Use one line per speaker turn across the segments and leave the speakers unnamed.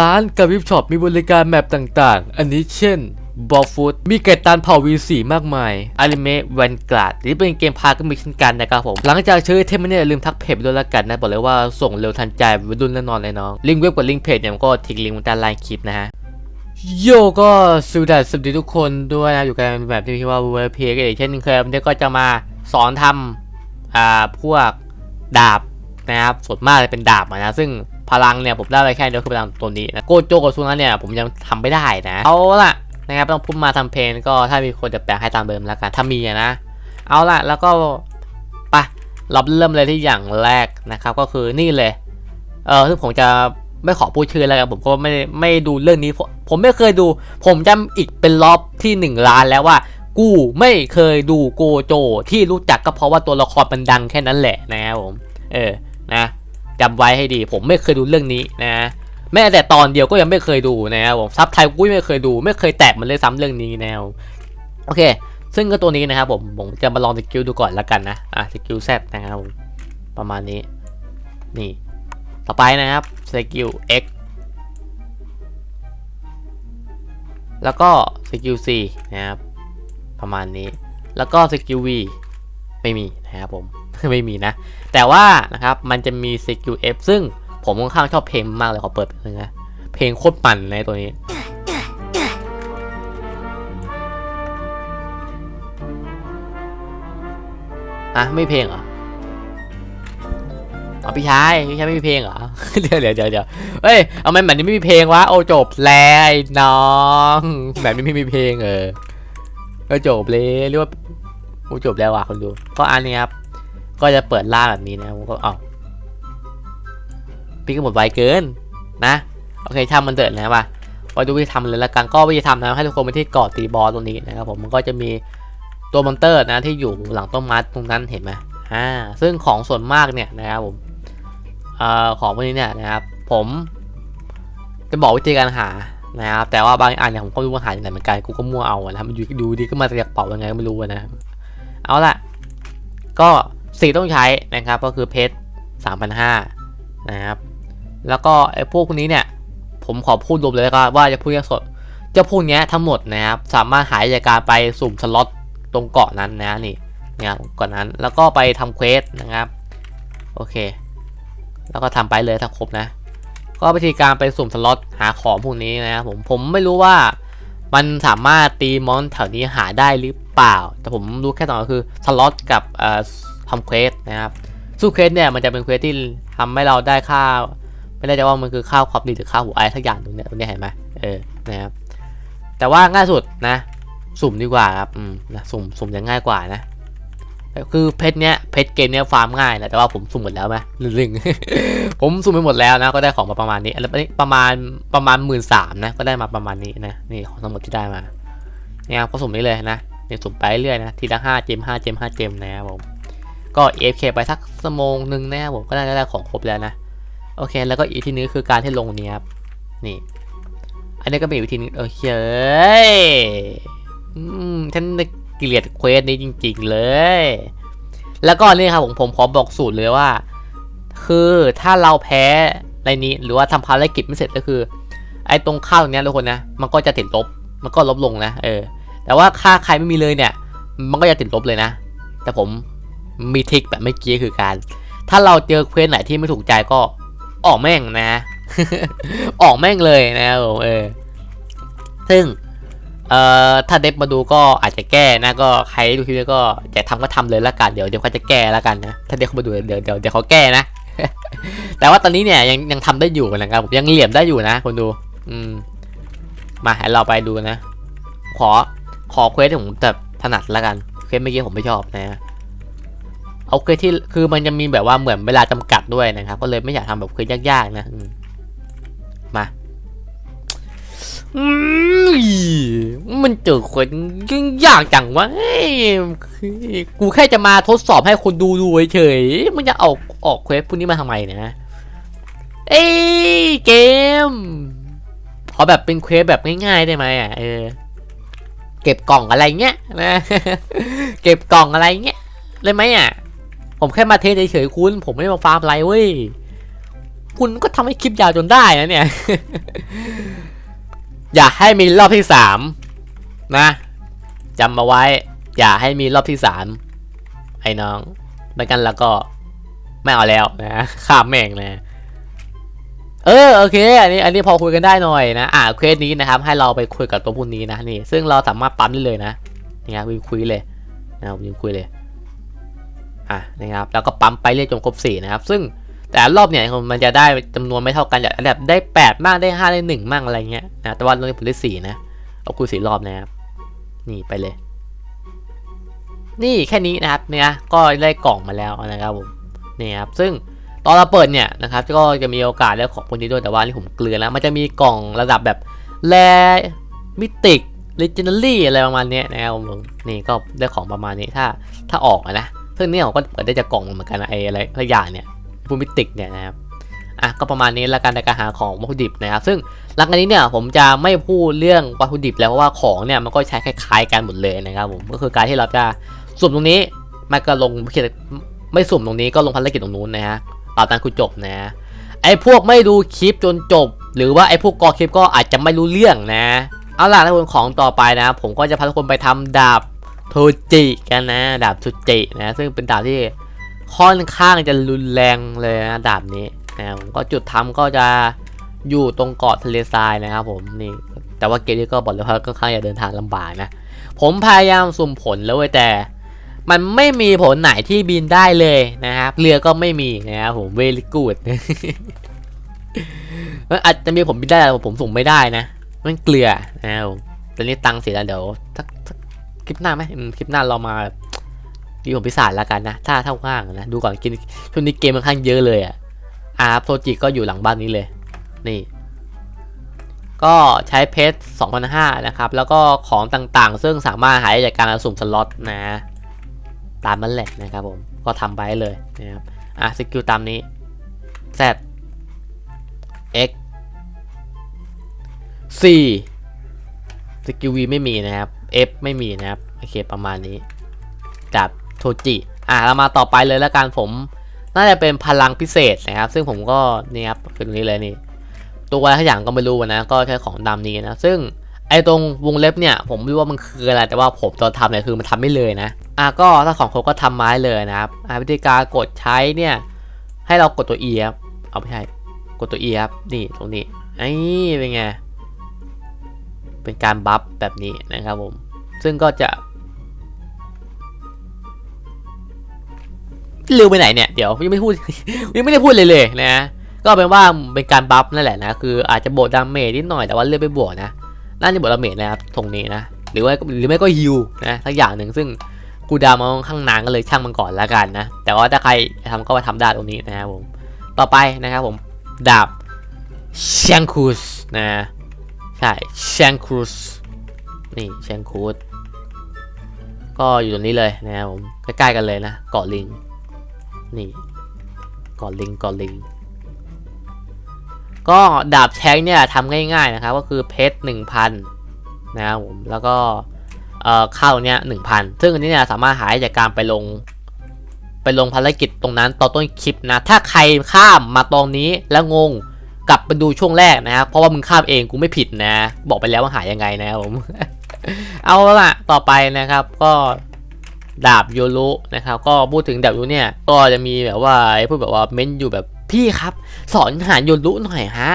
ร้านกับวิบช็อปมีบริการแมปต่างๆ อันนี้เช่นบอลฟูดมีไก่ตันเผ่า V4 มากมายอนิเมะแวนการ์ดที่เป็นเกมพาก็มีเช่นกันนะครับผม หลังจากซื้อเทมเนี่ยอย่าลืมทักเพจด้วยละกันนะ บอกเลยว่าส่งเร็วทันใจวัยรุ่นแน่นอนเลยน้อง ลิงก์เว็บกับลิงก์เพจเนี่ยก็ทิ้งลิงก์ไว้ใต้ล่างคลิปนะฮะโยก็สวัสดีสวัสดีทุกคนด้วยนะ อยู่กันแบบที่พี่ว่าเวอร์เพกอีกเช่นเคยวันนี้ก็จะมาสอนทำอ่าพวกดาบนะครับส่วนมากจะเป็นดาบอะนะซึ่ง พลังเนี่ยผมได้ไปแค่เดียวคือพลังตัวนี้นะโกโจกับซูนั้นเนี่ยผมยังทำไม่ได้นะเอาล่ะนะครับต้องพุ่มมาทำเพลงก็ถ้ามีคนจะแปลให้ตามเดิมแล้วกันถ้ามีนะ เอาล่ะแล้วก็ไปเราเริ่มเลยที่อย่างแรกนะครับก็คือนี่เลยเออซึ่งผมจะไม่ขอพูดชื่อแล้วกันผมก็ไม่ไม่ดูเรื่องนี้ผมไม่เคยดู ผมจำอีกเป็นรอบที่หนึ่งล้านแล้วว่ากูไม่เคยดูโกโจที่รู้จักก็เพราะว่าตัวละครมันดังแค่นั้นแหละนะครับผม เออ นะ จำไว้ให้ดี ผมไม่เคยดูเรื่องนี้นะแม้แต่ตอนเดียวก็ยังไม่เคยดูนะครับผมซับไทยกูไม่เคยดู ไม่เคยแตะมันเลยซ้ำเรื่องนี้แนวโอเค ซึ่งก็ตัวนี้นะครับผมผมจะมาลองสกิลดูก่อนแล้วกันนะอะสกิลแซดนะครับผมประมาณนี้ นี่ ต่อไปนะครับสกิล X แล้วก็สกิล C นะครับประมาณนี้ แล้วก็สกิล V ไม่มีนะครับผม ไม่มีนะ แต่ว่านะครับมันจะมีสกิล F ซึ่งผมค่อนข้างชอบเพลงมากเลยขอเปิดเพลงนะเพลงโคตรปั่นในตัวนี้อะไม่เพลงเหรออ๋อพี่ชายพี่ชายไม่มีเพลงเหรอ เดี๋ยวเดี๋ยวเดี๋ยวเดี๋ยวเฮ้ยเอาไมแบบนี้ไม่มีเพลงวะโอ้จบแล้วน้องแบบนี้ไม่มีเพลงเออก็จบเลยเรียกว่าโอ้จบแล้วว่ะคนดูก็อันนี้ครับ ก็จะเปิดล่าแบบนี้นะผมก็เอาพี่ก็หมดไวเกินนะโอเคทำมันเดิดนะว่ะไปดูวิธีทำเลยละกันก็วิธีทำนะให้ทุกคนไปที่เกาะตีบอสตรงนี้นะครับผมมันก็จะมีตัวมอนเตอร์นะที่อยู่หลังต้นไม้ตรงนั้นเห็นไหมอ่าซึ่งของส่วนมากเนี่ยนะครับผมเอ่อของพวกนี้เนี่ยนะครับผมจะบอกวิธีการหานะครับแต่ว่าบางอันเนี่ยผมก็ไม่รู้ว่าหาจากไหนเหมือนกันกูก็มั่วเอาอะนะครับมันอยู่ดูดีก็มาจากเป๋ายังไงก็ไม่รู้นะเอาละก็ สีต้องใช้นะครับก็คือเพชรสามพันห้านะครับแล้วก็ไอ้พวกนี้เนี่ยผมขอพูดรวมเลยก็ว่าจะพูดแค่สดเจ้าพวกเนี้ยทั้งหมดนะครับสามารถหายจากการไปสุ่มสล็อตตรงเกาะนั้นนะนี่นะครับเก่อนนั้นแล้วก็ไปทำเควสนะครับโอเค แล้วก็ทำไปเลยถ้าครบนะก็วิธีการไปสุ่มสล็อตหาของพวกนี้นะครับผมผมไม่รู้ว่ามันสามารถตีมอนแถวนี้หาได้หรือเปล่า แต่ผมรู้แค่ตอนก็คือสล็อตกับเอ่อ ทำเควสนะครับสู้เควสเนี่ยมันจะเป็นเควสที่ทำให้เราได้ค่า ไม่ได้จะว่ามันคือข้าวความดีหรือข้าวหัวไอ้ทักอย่างตรงเนี้ยตรงนี้เห็นไหมเออนะครับแต่ว่าง่ายสุดนะสุ่มดีกว่าครับอืมนะสุ่มสุ่มจะง่ายกว่านะคือเพชรเนี้ยเพชรเกมเนี้ยฟาร์มง่ายนะแต่ว่าผมสุ่มหมดแล้วไหมลึงๆผมสุ่มไปหมดแล้วนะก็ได้ของมาประมาณนี้แล้ประมาณประมาณหมื่นสามนะก็ได้มาประมาณนี้นะนี่ของทั้งหมดที่ได้มาเนี่ยครับก็สุ่มนี้เลยนะเนี่ยสุ่มไปเรื่อยนะทีละห้าเจมห้าเจมห้าเจมนะครับผม ก็ AFK ไปสักชั่วโมงหนึ่งนะครับผมก็ได้ได้ของครบแล้วนะ โอเค แล้วก็อีกทีนึงคือการที่ลงนี้ครับ นี่ อันนี้ก็เป็นอีกวิธีนึงเอเฮ้ยอืมฉันเกลียดเควสนี้จริง ๆ เลย แล้วก็นี่ครับผมผมขอบอกสูตรเลยว่า คือถ้าเราแพ้ในนี้หรือว่าทำภารกิจไม่เสร็จก็คือ ไอ้ตรงค่าตรงนี้ทุกคนนะ มันก็จะติดลบ มันก็ลบลงนะ เออ แต่ว่าค่าใครไม่มีเลยเนี่ย มันก็จะติดลบเลยนะ แต่ผม มีทริคแบบเมื่อกี้คือการ ถ้าเราเจอเควสไหนที่ไม่ถูกใจก็ออกแม่งนะ ออกแม่งเลยนะผมเออ ซึ่ง เอ่อ ถ้าเด็บมาดูก็อาจจะแก้นะก็ใครดูคลิปนี้ก็อยากทำก็ทำเลยละกันเดี๋ยวเดี๋ยวเขาจะแก้ละกันนะถ้าเด็กเขามาดูเดี๋ยวเดี๋ยวเดี๋ยวเขาแก้นะ แต่ว่าตอนนี้เนี่ยยังยังทำได้อยู่นะครับผมยังเหลี่ยมได้อยู่นะคนดู อืม มาให้เราไปดูนะ ขอขอเควสที่ผมแบบถนัดละกัน เควสเมื่อกี้ผมไม่ชอบนะ เอาเควสที่คือมันจะมีแบบว่าเหมือนเวลาจำกัดด้วยนะครับ ก็เลยไม่อยากทำแบบเควสยากๆนะมาอืมมันเจอคนยิ่งยากจังวะกูแค่จะมาทดสอบให้คนดูดูเฉยมันจะออกออกเควสพวกนี้มาทำไมเนะเอ้เกม ขอแบบเป็นเควสแบบง่ายๆได้ไหมอะเออเก็บกล่องอะไรเงี้ยนะเก็บกล่องอะไรเงี้ยได้ไหมอะ ผมแค่มาเทสเฉยๆคุณ ผมไม่ได้มาฟาร์มอะไรเว้ย คุณก็ทำให้คลิปยาวจนได้นะเนี่ย อย่าให้มีรอบที่สามนะจำมาไว้ อย่าให้มีรอบที่สามไอ้น้องไม่กันแล้วก็ไม่เอาแล้วนะข้ามแม่งนะเออโอเค อันนี้อันนี้พอคุยกันได้หน่อยนะ อ่าเควสนี้นะครับ ให้เราไปคุยกับตัวพวกนี้นะนี่ ซึ่งเราสามารถปั๊มได้เลยนะนี่ครับวิวคุยเลยนะวิวคุยเลย อะนะครับแล้วก็ปั๊มไปเรื่อยจนครบสี่นะครับซึ่งแต่รอบเนี่ยมันจะได้จำนวนไม่เท่ากันอย่างแบบได้แปดมากได้ห้าได้หนึ่งมากอะไรเงี้ยนะแต่ว่ารอบนี้ผมได้สี่นะเอาคุยสี่รอบนะครับนี่ไปเลย นี่แค่นี้นะครับเนี่ยก็ได้กล่องมาแล้วนะครับผมนี่ครับซึ่งตอนเราเปิดเนี่ยนะครับก็จะมีโอกาสได้ของพวกนี้ด้วยแต่ว่านี่ผมเกลือแล้วมันจะมีกล่องระดับแบบแรมิติกลิจิน a ลี่อะไรประมาณนี้นะครับผมนี่ก็ได้ของประมาณนี้ถ้าถ้าออกนะ ซึ่งเนี่ยผมก็เปิดได้จากกล่องเหมือนกันนะไอ้อะไรทุกอย่างเนี่ยพวกมิติกเนี่ยนะครับอะก็ประมาณนี้แล้วกันในการหาของวัตถุดิบนะครับ ซึ่งหลังจากนี้เนี่ยผมจะไม่พูดเรื่องวัตถุดิบแล้วเพราะว่าของเนี่ยมันก็ใช้คล้ายๆกันหมดเลยนะครับผมก็คือการที่เราจะสุ่มตรงนี้มันก็ลงไม่สุ่มตรงนี้ก็ลงภารกิจตรงนู้นนะฮะตอนนั้นคุณจบนะไอ้พวกไม่ดูคลิปจนจบ หรือว่าไอ้พวกกอคลิปก็อาจจะไม่รู้เรื่องนะ เอาล่ะทุกคนของต่อไปนะ ผมก็จะพาทุกคนไปทำดาบ ทจิกันนะ ดาบโทจินะ ซึ่งเป็นดาบที่ค่อนข้างจะรุนแรงเลยนะดาบนี้นะผมก็จุดทำก็จะอยู่ตรงเกาะทะเลทรายนะครับผมนี่แต่ว่าเกมนี้ก็บอกเลยว่าค่อนข้างจะเดินทางลำบากนะ ผมพยายามสุ่มผลแล้วเว้ยแต่ มันไม่มีผลไหนที่บินได้เลยนะครับ เรือก็ไม่มีนะครับผมเวลิกูดอาจจะมีผมบินได้แต่ผมส่งไม่ได้นะ มันเกลือนะครับตอนนี้ตังเสียแล้วเดี๋ยวสักสัก ลิปหน้าไหมคลิปหน้าเรามาดีผมพิศาจแล้วกันนะ ถ้าเท่าว่างนะ ดูก่อนกินช่วงนี้เกมมันข้างเยอะเลยอะอาร์โปรจิก็อยู่หลังบ้านนี้เลย นี่ ก็ใช้เพชร2,500นะครับ แล้วก็ของต่างๆ ซึ่งสามารถหาได้จากการสุ่มสล็อตนะ ตามนั้นแหละนะครับผม ก็ทำไปเลยนะครับ อะสกิลตามนี้ Z X C สกิล V ไม่มีนะครับ F ไม่มีนะครับ โอเคประมาณนี้กับโทจิอะเรามาต่อไปเลยแล้วกันผมน่าจะเป็นพลังพิเศษนะครับ ซึ่งผมก็นี่ครับคือตรงนี้เลยนี่ ตัวอะไรทุกอย่างก็ไม่รู้นะ ก็ใช้ของดำนี้นะ ซึ่งไอ้ตรงวงเล็บเนี่ย ผมไม่รู้ว่ามันคืออะไร แต่ว่าผมตอนทำเนี่ยคือมันทำไม่เลยนะ อะก็ถ้าของครบก็ทำไม้เลยนะครับ อะวิธีการกดใช้เนี่ย ให้เรากดตัว E ครับ เอาไม่ใช่ กดตัว E ครับ นี่ตรงนี้ไอ้เป็นไง เป็นการบัฟแบบนี้นะครับผม ซึ่งก็จะลืมไปไหนเนี่ย เดี๋ยวยังไม่พูดยังไม่ได้พูดเลยเลยนะ ก็เป็นว่าเป็นการบัฟนั่นแหละนะ คืออาจจะบวกดาเมจนิดหน่อยแต่ว่าเลือกไปบวกนะ น่าจะบวกดาเมจนะครับตรงนี้นะ หรือว่าหรือไม่ก็ฮิวนะสักอย่างหนึ่งซึ่งกูดามาค่อนข้างนานก็เลยช่างมันก่อนล้วกันนะ แต่ว่าถ้าใครจะทำก็มาทำได้ตรงนี้นะครับผม ต่อไปนะครับผมดาบแชงคูสนะ ใช่แชงคูสนี่แชงคูส ก็อยู่ตรงนี้เลยนะครับผมใกล้ๆกันเลยนะเกาะลิงนี่เกาะลิงเกาะลิง ก็ดาบแชงเนี่ยทำง่ายๆนะครับก็คือเพชรหนึ่งพันนะครับผมแล้วก็เอ่อข้าเนี้ยหนึ่งพันซึ่งอันนี้เนี่ยสามารถหาได้จากการไปลงไปลงภารกิจตรงนั้นตอนต้นคลิปนะ ถ้าใครข้ามมาตรงนี้แล้วงงกลับไปดูช่วงแรกนะครับเพราะว่ามึงข้ามเองกูไม่ผิดนะ บอกไปแล้วว่าหายังไงนะครับผม เอาละต่อไปนะครับก็ดาบโยรุนะครับ ก็พูดถึงดาบโยรุเนี่ย ก็จะมีแบบว่าไอ้พูดแบบว่าเม้นอยู่แบบพี่ครับ สอนหาโยรุหน่อยฮะ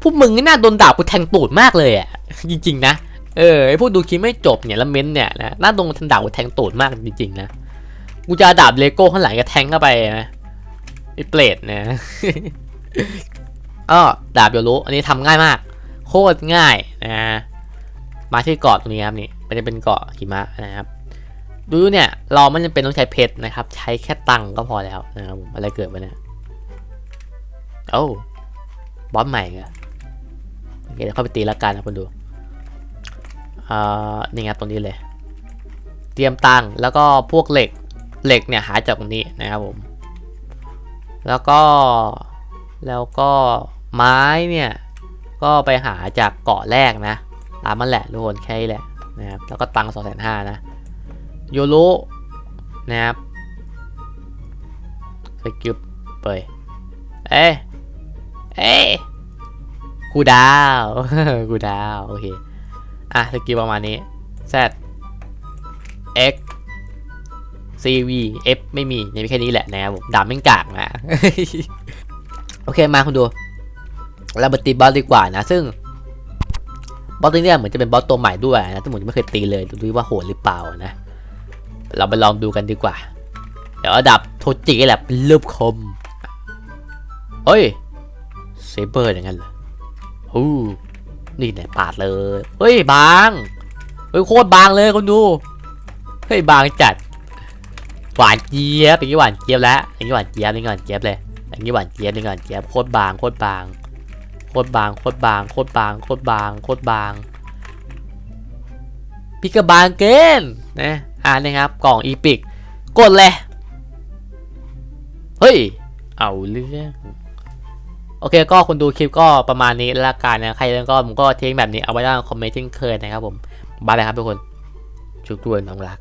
พวกมึงนี่น่าโดนดาบกูแทงตูดมากเลยอะจริง ๆ นะเออไอพวกดูคลิปไม่จบเนี่ยแล้วเม้นเนี่ยนะน่าโดนทันดาบกูแทงตูดมากจริงๆนะกูจะาดาบเลโก้ข้างหลังก็แทงเข้าไปนะไอ้เปรตนะอ้อดาบโยรุอันนี้ทำง่ายมาก โคตรง่ายนะมาที่เกาะตรงนี้ครับนี่มันจะเป็นเกาะหิมะนะครับ ดูเนี่ยเราไม่จำเป็นต้องใช้เพชรนะครับ ใช้แค่ตังค์ก็พอแล้วนะครับผมอะไรเกิดมาเนี่ยโอ้บอสใหม่เหรอโอเคเดี๋ยวเข้าไปตีละกันนะคุณดูอ่านี่ครับตรงนี้เลย เตรียมตังค์แล้วก็พวกเหล็กเหล็กเนี่ยหาจากตรงนี้นะครับผม แล้วก็แล้วก็ไม้เนี่ย ก็ไปหาจากเกาะแรกนะ ตามมันแหละทุกคนแค่นี้แหละนะครับแล้วก็ตังค์สองแสนห้านะโยรุนะครับสกิลเปเอ้เอ้กูดาวกูดาว โอเค อะสกิลประมาณนี้ Z X C V F ไม่มีเนี่ยมีแค่นี้แหละนะครับผมดาบแม่กากนะ โอเคมาคุณดู เรามาตีบอสดีกว่านะ ซึ่งบอสตัวนี้เหมือนจะเป็นบอสตัวใหม่ด้วยนะที่ผมยังไม่เคยตีเลยดูดิว่าโหดหรือเปล่านะ เราไปลองดูกันดีกว่า เดี๋ยวอดับโทจิแหละเป็นรูปคมเฮ้ยเซเบอร์อย่างนั้นเหรอฮู้นี่เนี่ยปาดเลยเฮ้ยบางเฮ้ยโคตรบางเลยคนดูเฮ้ยบางจัดหวานเจี๊ยบอย่างนี้หวานเจี๊ยบแล้วอย่างนี้หวานเจี๊ยบอย่างนี้หวานเจี๊ยบเลยอย่างนี้หวานเจี๊ยบอย่างนี้หวานเจี๊ยบโคตรบางโคตรบาง โคตรบางโคตรบางโคตรบางโคตรบางโคตรบางพี่ก็บางเกินนะอ่านะครับกล่องอีพิกกดเลยเฮ้ยเอาเรื่องโอเคก็คนดูคลิปก็ประมาณนี้ละกันนะใครเล่นก็ผมก็ทิ้งแบบนี้เอาไว้ด้านคอมเมนต์เช่นเคยนะครับผมบายเลยครับทุกคนชุกด้วยน้องรัก